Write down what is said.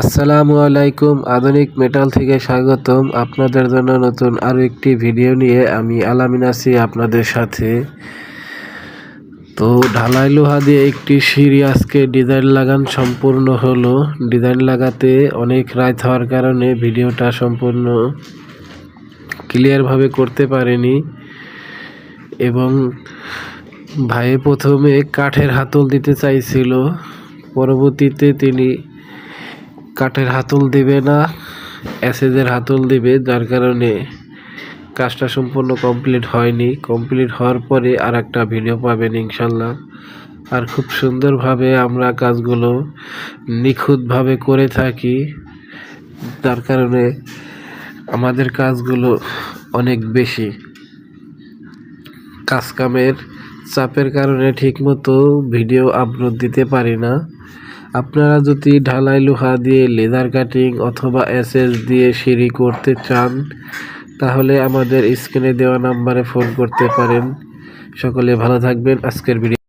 আসসালামু আলাইকুম। আধুনিক মেটাল থেকে স্বাগতম। আপনাদের জন্য নতুন আরও একটি ভিডিও নিয়ে আমি আলামিন আছি আপনাদের সাথে। তো ঢালাই লোহা দিয়ে একটি সিঁড়ি আজকে ডিজাইন লাগান সম্পূর্ণ হলো। ডিজাইন লাগাতে অনেক রাত হওয়ার কারণে ভিডিওটা সম্পূর্ণ ক্লিয়ারভাবে করতে পারেনি। এবং ভাই প্রথমে কাঠের হাতল দিতে চাইছিল। পরবর্তীতে তিনি কাঠের হাতল দেবে না, অ্যাসেজের হাতল দেবে, যার কারণে কাজটা সম্পূর্ণ কমপ্লিট হয়নি। কমপ্লিট হওয়ার পরে আর একটা ভিডিও পাবেন ইনশাল্লাহ আর খুব সুন্দরভাবে আমরা কাজগুলো নিখুঁতভাবে করে থাকি, যার কারণে আমাদের কাজগুলো অনেক বেশি। কাজকামের চাপের কারণে ঠিকমতো ভিডিও আপলোড দিতে পারি না। আপনারা যদি ঢালাই লোহা দিয়ে লেদার কাটিং অথবা এসএস দিয়ে সিঁড়ি করতে চান, তাহলে আমাদের স্ক্রিনে দেওয়া নাম্বারে ফোন করতে পারেন। সকলে ভালো থাকবেন। আজকের ভিডিও